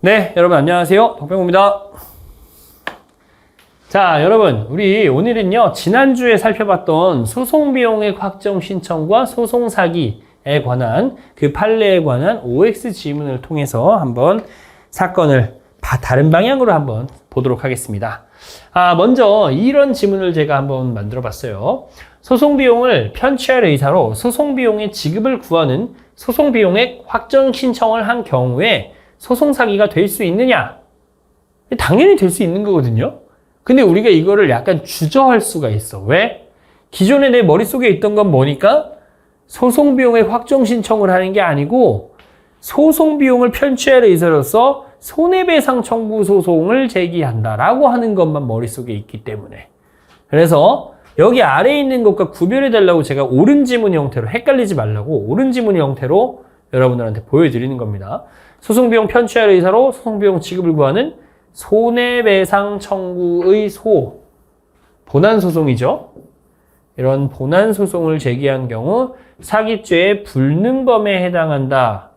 네, 여러분 안녕하세요. 박병호입니다. 자, 여러분, 우리 오늘은요, 지난주에 살펴봤던 소송비용의 확정 신청과 소송 사기에 관한 그 판례에 관한 OX 지문을 통해서 한번 사건을 바, 다른 방향으로 한번 보도록 하겠습니다. 아, 먼저 이런 지문을 제가 한번 만들어 봤어요. 소송 비용을 편취할 의사로 소송 비용의 지급을 구하는 소송 비용액 확정 신청을 한 경우에 소송 사기가 될 수 있느냐? 당연히 될 수 있는 거거든요. 근데 우리가 이거를 약간 주저할 수가 있어. 왜? 기존에 내 머릿속에 있던 건 뭐니까? 소송 비용의 확정 신청을 하는 게 아니고 소송 비용을 편취할 의사로서 손해배상 청구 소송을 제기한다라고 하는 것만 머릿속에 있기 때문에. 그래서 여기 아래에 있는 것과 구별해 달라고 제가 옳은 지문 형태로 헷갈리지 말라고 옳은 지문 형태로 여러분들한테 보여드리는 겁니다. 소송비용 편취할 의사로 소송비용 지급을 구하는 손해배상 청구의 소 본안 소송이죠. 이런 본안 소송을 제기한 경우 사기죄의 불능범에 해당한다.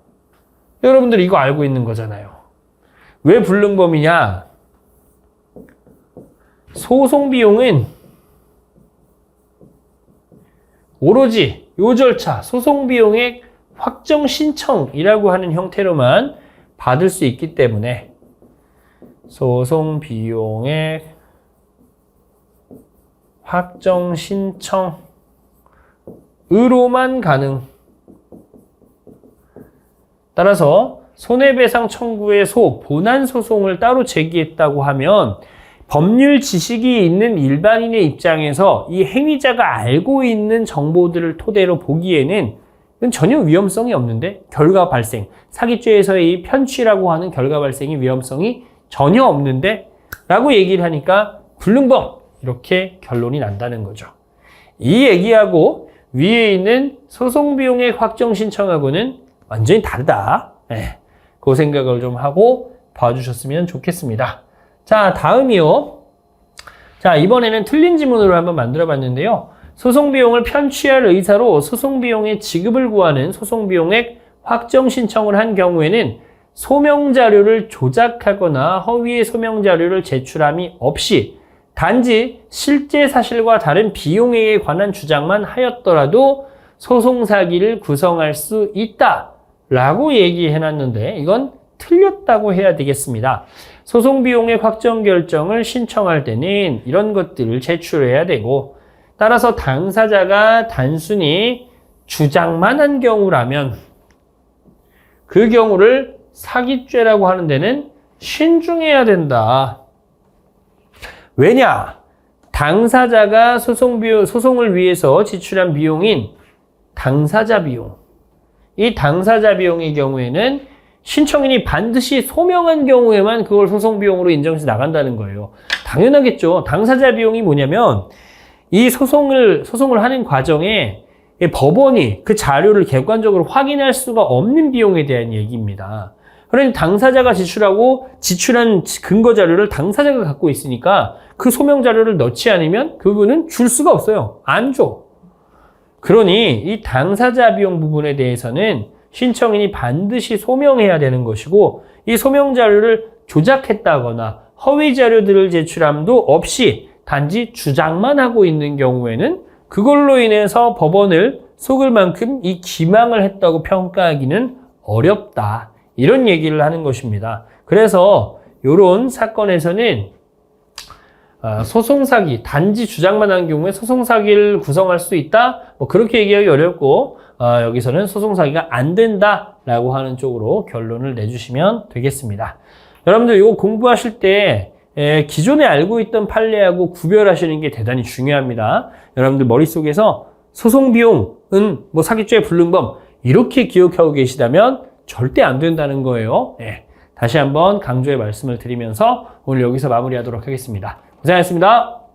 여러분들 이거 알고 있는 거잖아요. 왜 불능범이냐? 소송 비용은 오로지 요 절차 소송 비용의 확정 신청이라고 하는 형태로만 받을 수 있기 때문에 소송 비용의 확정 신청으로만 가능. 따라서 손해배상 청구의 소, 본안 소송을 따로 제기했다고 하면 법률 지식이 있는 일반인의 입장에서 이 행위자가 알고 있는 정보들을 토대로 보기에는 전혀 위험성이 없는데 결과 발생, 사기죄에서의 이 편취라고 하는 결과 발생이 위험성이 전혀 없는데 라고 얘기를 하니까 불능범 이렇게 결론이 난다는 거죠. 이 얘기하고 위에 있는 소송 비용의 확정 신청하고는 완전히 다르다. 네, 그 생각을 좀 하고 봐주셨으면 좋겠습니다. 자, 다음이요. 자, 이번에는 틀린 지문으로 한번 만들어 봤는데요. 소송 비용을 편취할 의사로 소송 비용의 지급을 구하는 소송 비용액 확정 신청을 한 경우에는 소명 자료를 조작하거나 허위의 소명 자료를 제출함이 없이 단지 실제 사실과 다른 비용액에 관한 주장만 하였더라도 소송 사기를 구성할 수 있다. 라고 얘기해 놨는데 이건 틀렸다고 해야 되겠습니다. 소송 비용의 확정 결정을 신청할 때는 이런 것들을 제출해야 되고 따라서 당사자가 단순히 주장만 한 경우라면 그 경우를 사기죄라고 하는 데는 신중해야 된다. 왜냐? 당사자가 소송 비용, 소송을 위해서 지출한 비용인 당사자 비용. 이 당사자 비용의 경우에는 신청인이 반드시 소명한 경우에만 그걸 소송 비용으로 인정해서 나간다는 거예요. 당연하겠죠. 당사자 비용이 뭐냐면 이 소송을 소송을 하는 과정에 이 법원이 그 자료를 객관적으로 확인할 수가 없는 비용에 대한 얘기입니다. 그러니 당사자가 지출하고 지출한 근거 자료를 당사자가 갖고 있으니까 그 소명 자료를 넣지 않으면 그분은 줄 수가 없어요. 안 줘. 그러니 이 당사자 비용 부분에 대해서는 신청인이 반드시 소명해야 되는 것이고 이 소명 자료를 조작했다거나 허위 자료들을 제출함도 없이 단지 주장만 하고 있는 경우에는 그걸로 인해서 법원을 속을 만큼 이 기망을 했다고 평가하기는 어렵다. 이런 얘기를 하는 것입니다. 그래서 이런 사건에서는 아, 소송 사기, 단지 주장만 한 경우에 소송 사기를 구성할 수 있다? 뭐 그렇게 얘기하기 어렵고, 아, 여기서는 소송 사기가 안 된다라고 하는 쪽으로 결론을 내주시면 되겠습니다. 여러분들 이거 공부하실 때 에, 기존에 알고 있던 판례하고 구별하시는 게 대단히 중요합니다. 여러분들 머릿속에서 소송 비용은 뭐 사기죄 불능범 이렇게 기억하고 계시다면 절대 안 된다는 거예요. 네. 다시 한번 강조의 말씀을 드리면서 오늘 여기서 마무리하도록 하겠습니다. 고생하셨습니다.